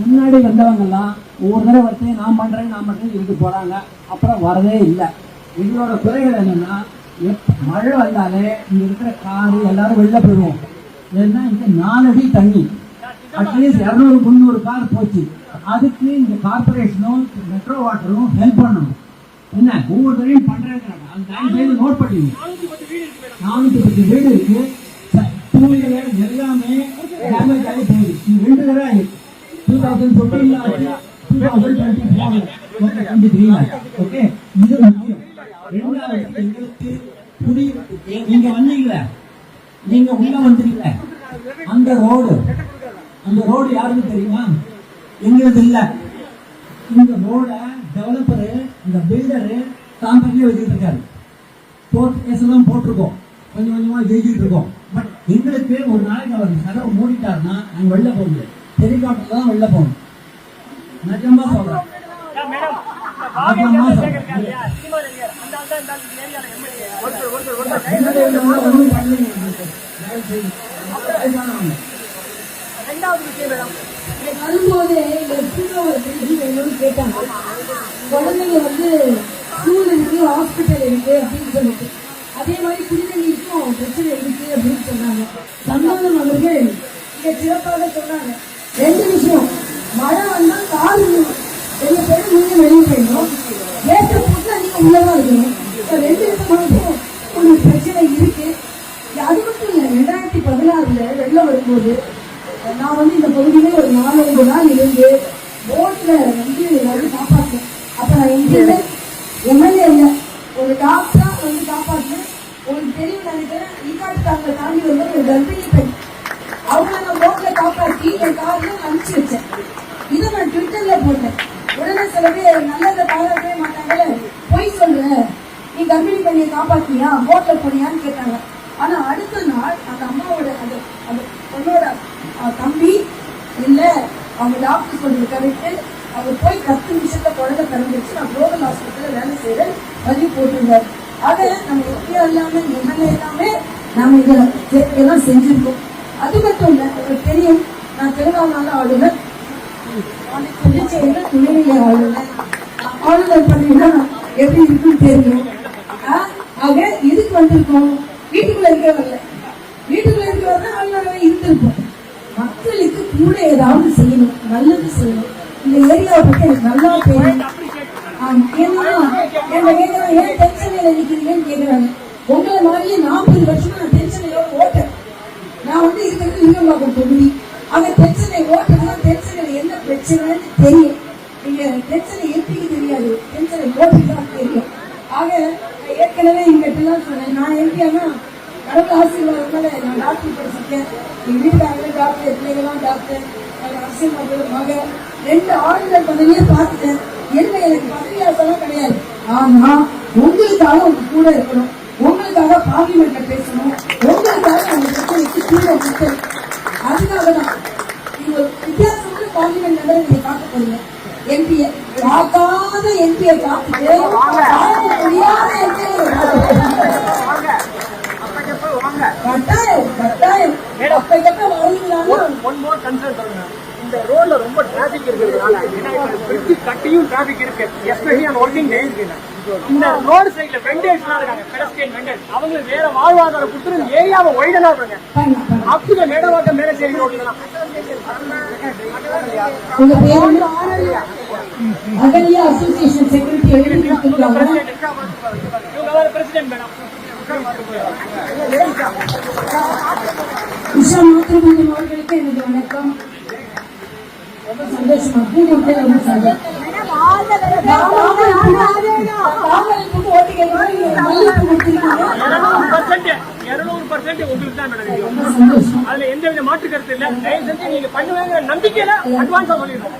முன்னாடி வந்தவங்க எல்லாம் ஒவ்வொரு தடவை வந்து நான் பண்றேன் நான் பண்றேன் சொல்லிட்டு போறாங்க. அப்புறம் வரதே இல்லை. எங்களோட குறைகள் என்னன்னா எப்ப மழை வந்தாலே இங்க இருக்கிற காரு எல்லாரும் வெளில போயிடுவோம். ஏன்னா இங்க நாலு அடி தண்ணி. அட்லீஸ்ட் இரநூறு முந்நூறு கார் போச்சு. அதுக்கு இந்த கார்பரேஷனும் மெட்ரோ வாட்டரும் ஹெல்ப் பண்ணணும். என்ன? ஒவ்வொரு தடையும் பண்றாங்க அந்த தயவு செய்து நோட் பண்ணிங்க நானூத்தி பத்து வீடு இருக்கு டூ வீலர் எல்லாமே டேமேஜ் ஆகி போகுது இது ரெண்டு தடவை ஆயிருக்கு டூ தௌசண்ட் ஓகே இது முக்கியம் ரெண்டாவது எங்களுக்கு புதிய நீங்க வந்தீங்களே நீங்க உள்ள வந்தீங்களே அந்த ரோடு அந்த ரோடு யாருக்கு தெரியுமா? எங்களுக்கு இல்ல இந்த ரோட டெவலப்பரு இந்த பில்டரு தான் பண்ணி இருக்காரு. கோர்ட் கேஸ் எல்லாம் போட்டிருக்கோம். கொஞ்சம் கொஞ்சமா ஜெயிச்சுட்டு இருக்கோம் பட் எங்களுக்கு ஒரு நாளைக்கு அவர் கதவை மூடிட்டாருன்னா நாங்க வெளில போக முடியாது தான் வெளில போகணும். நிஜமா சொல்றேன். வரும்போது கேட்டாங்க. குழந்தைங்க வந்து ஸ்கூல் இருக்கு ஹாஸ்பிட்டல் இருக்கு அப்படின்னு சொல்லிட்டு அதே மாதிரி குடிநீருக்கும் பிரச்சனை இருக்கு அப்படின்னு சொன்னாங்க. சந்தானம் அவர்கள் இங்க சிறப்பாக சொன்னாங்க. ரெண்டு விஷயம் மழை வந்தா கார் ரெண்டு பேரும் நீங்க வெளியே போயிடணும் கேட்ட போட்டு நீங்க உள்ளதான் இருக்கணும். இப்ப ரெண்டு விதமாகவும் ஒரு பிரச்சனை இருக்கு. அது மட்டும் இல்லை ரெண்டாயிரத்தி பதினாறுல வெள்ளம் வரும்போது நான் வந்து இந்த பகுதியில ஒரு நாலஞ்சு நாள் இருந்து போட்ல வந்து எல்லாரும் காப்பாற்றேன் அப்ப நான் எங்கேயுமே எம்எல்ஏ இல்லை. ஒரு டாக்டரா வந்து காப்பாற்றினேன் ஒரு தெரியும் நினைக்கிறேன் ஈகாட்டு தாங்களை தாண்டி வந்து ஒரு கர்ப்பிணி பெண் அவங்கள நான் போட்ல காப்பாற்றி என் கார்ல அனுப்பிச்சு வச்சேன் இதை நான் ட்விட்டர்ல போட்டேன் உடனே சில பேர் நல்லதை பாராட்டவே மாட்டாங்கல்ல பொய் சொல்ற நீ கர்ப்பிணி பெண்ணியை காப்பாத்தியா? போட்ல போனியான்னு கேட்டாங்க. ஆனா அடுத்த நாள் அந்த அம்மாவோட அந்த அந்த பொண்ணோட தம்பி இல்ல அவங்க டாக்டர் சொல்றது கரெக்ட் அவங்க போய் பத்து நிமிஷத்துல குழந்தை பிறந்துச்சு நான் குளோபல் ஹாஸ்பிட்டல்ல வேலை செய்யறேன் பதிவு போட்டிருந்தார். ஆக நம்ம எப்படியும் இல்லாம எம்எல்ஏ எல்லாமே நாம இதெல்லாம் செஞ்சிருக்கோம். அது மட்டும் இல்ல உங்களுக்கு தெரியும் நான் திருவண்ணாமலை ஆளுநர் புதுச்சேரியில துணைநிலை ஆளுநர் ஆளுநர் பதவினா எப்படி இருக்குன்னு தெரியும் ஆ, ஆக எதுக்கு வந்திருக்கோம் வீட்டுக்குள்ள இருக்க வரல வீட்டுக்குள்ள இருக்க வரல ஆளுநராக இருந்திருப்போம் மக்களுக்கு கூட ஏதாவது செய்யணும் நல்லது செய்யணும் இந்த ஏரியாவை பத்தி எனக்கு நல்லா தெரியும் ஆ, ஏன்னா என்ன கேட்கறாங்க ஏன் டென்ஷன்ல நிக்கிறீங்கன்னு கேட்கறாங்க உங்களை மாதிரியே நாற்பது வருஷமா நான் டென்ஷன்ல ஓட்டேன் நான் வந்து இருக்கிறது லிங்கம்பாக்கம் தொகுதி. அங்க பிரச்சனை ஓட்டுறதுனா பிரச்சனை என்ன பிரச்சனை தெரியும். நீங்க பிரச்சனை எம்பிக்கு தெரியாது. பிரச்சனை ஓட்டுக்கு தான் தெரியும். ஆக நான் ஏற்கனவே இங்க சொன்னேன். நான் எம்பியானா கடவுள் ஆசீர்வாதத்தால நான் டாக்டர் படிச்சிருக்கேன். எங்க வீட்டுக்காரங்க டாக்டர் பிள்ளைங்களாம் டாக்டர் அரசியல் மக ரெண்டு ஆளுநர் பார்த்துட்டேன். என்ன எனக்கு பதவி ஆசைலாம் கிடையாது. ஆனா உங்களுக்காக உங்க கூட இருக்கணும். உங்களுக்காக பார்லிமெண்ட்ல பேசணும். உங்களுக்காக அந்த பிரச்சனைக்கு தீர்வு அதுக்காக தான் நபரை நீங்க பார்க்க போறீங்க. எம்பிய பார்க்காத எம்பியை பார்த்துட்டு பார்க்க முடியாத கட்டாயம் கட்டாயம். அப்பக்கப்ப இந்த ரோட்ல ரொம்ப டிராபிக் இருக்கிறதுனால கட்டியும் டிராபிக் இருக்கு. எஸ்பெஷலி ஒர்க்கிங் டேஸ் இந்த ரோடு சைடுல வெண்டேஜ்லாம் இருக்காங்க பெடஸ்டியன் வெண்டேஜ் அவங்களுக்கு வேற வாழ்வாதாரம் இந்த ஏரியாவை ஒய்டனா பண்ணுங்க பண்ணலாம், பண்ணலாம். அப் டு மேடவாக்கம் மேலச்சேரி ரோட்ல உங்க பேர் அகலியா அசோசியேஷன் செக்ரட்டரி எழுதி கொடுத்துருக்காங்க. இவங்க வேற பிரசிடென்ட் மேடம் உஷா மாத்திரமங்கலம் அவர்களுக்கு எனது வணக்கம். ரொம்ப சந்தோஷமா ரொம்ப சந்தோஷம். பர்சன்ட் இருநூறு உங்களுக்கு தான் மேடம் அதுல எந்த வித மாற்று கருத்து இல்ல. தயவு செஞ்சு நீங்க பண்ணுவாங்க நம்பிக்கையில அட்வான்ஸா சொல்லிடுறோம்